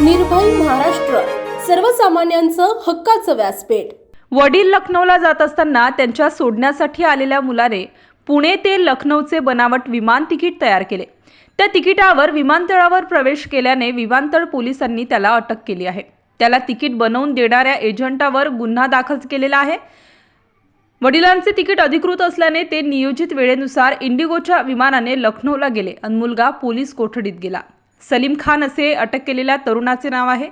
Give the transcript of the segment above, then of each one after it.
निर्भय महाराष्ट्र. सर्वसामान्यांचं हक्काचं व्यासपीठ. वडील लखनौला जात असताना त्यांच्या सोडण्यासाठी आलेल्या मुलाने पुणे ते लखनौचे बनावट विमान तिकीट तयार केले. त्या तिकिटावर विमानतळावर प्रवेश केल्याने विमानतळ पोलिसांनी त्याला अटक केली आहे. त्याला तिकीट बनवून देणाऱ्या एजंटावर गुन्हा दाखल केलेला आहे. वडिलांचे तिकीट अधिकृत असल्याने ते नियोजित वेळेनुसार इंडिगोच्या विमानाने लखनौला गेले. आणि मुलगा पोलीस कोठडीत गेला. सलीम खान असे अटक केलेल्या तरुणाचे नाव आहे.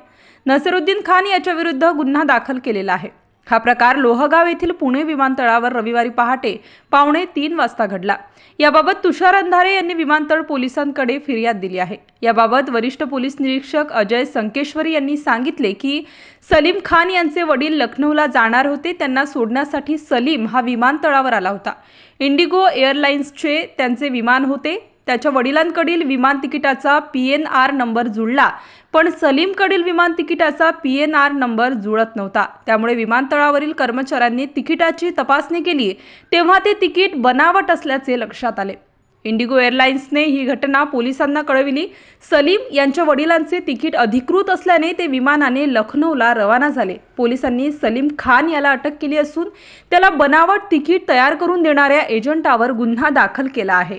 नसरुद्दीन खान याच्या विरुद्ध गुन्हा दाखल केलेला आहे. हा प्रकार लोहगाव येथील पुणे विमानतळावर रविवारी पहाटे पावणे तीन वाजता घडला. याबाबत तुषार अंधारे यांनी विमानतळ पोलिसांकडे फिर्याद दिली आहे. याबाबत वरिष्ठ पोलीस निरीक्षक अजय संकेश्वरी यांनी सांगितले की सलीम खान यांचे वडील लखनौला जाणार होते त्यांना सोडण्यासाठी सलीम हा विमानतळावर आला होता. इंडिगो एअरलाइन्सचे त्यांचे विमान होते. त्याच्या वडिलांकडील विमान तिकिटाचा पी एन आर नंबर जुळला पण सलीमकडील विमान तिकिटाचा पी एन आर नंबर जुळत नव्हता. त्यामुळे विमानतळावरील कर्मचाऱ्यांनी तिकिटाची तपासणी केली तेव्हा ते तिकीट बनावट असल्याचे लक्षात आले. इंडिगो एअरलाइन्सने ही घटना पोलिसांना कळविली. सलीम यांच्या वडिलांचे तिकीट अधिकृत असल्याने ते विमानाने लखनौला रवाना झाले. पोलिसांनी सलीम खान याला अटक केली असून त्याला बनावट तिकीट तयार करून देणाऱ्या एजंटावर गुन्हा दाखल केला आहे.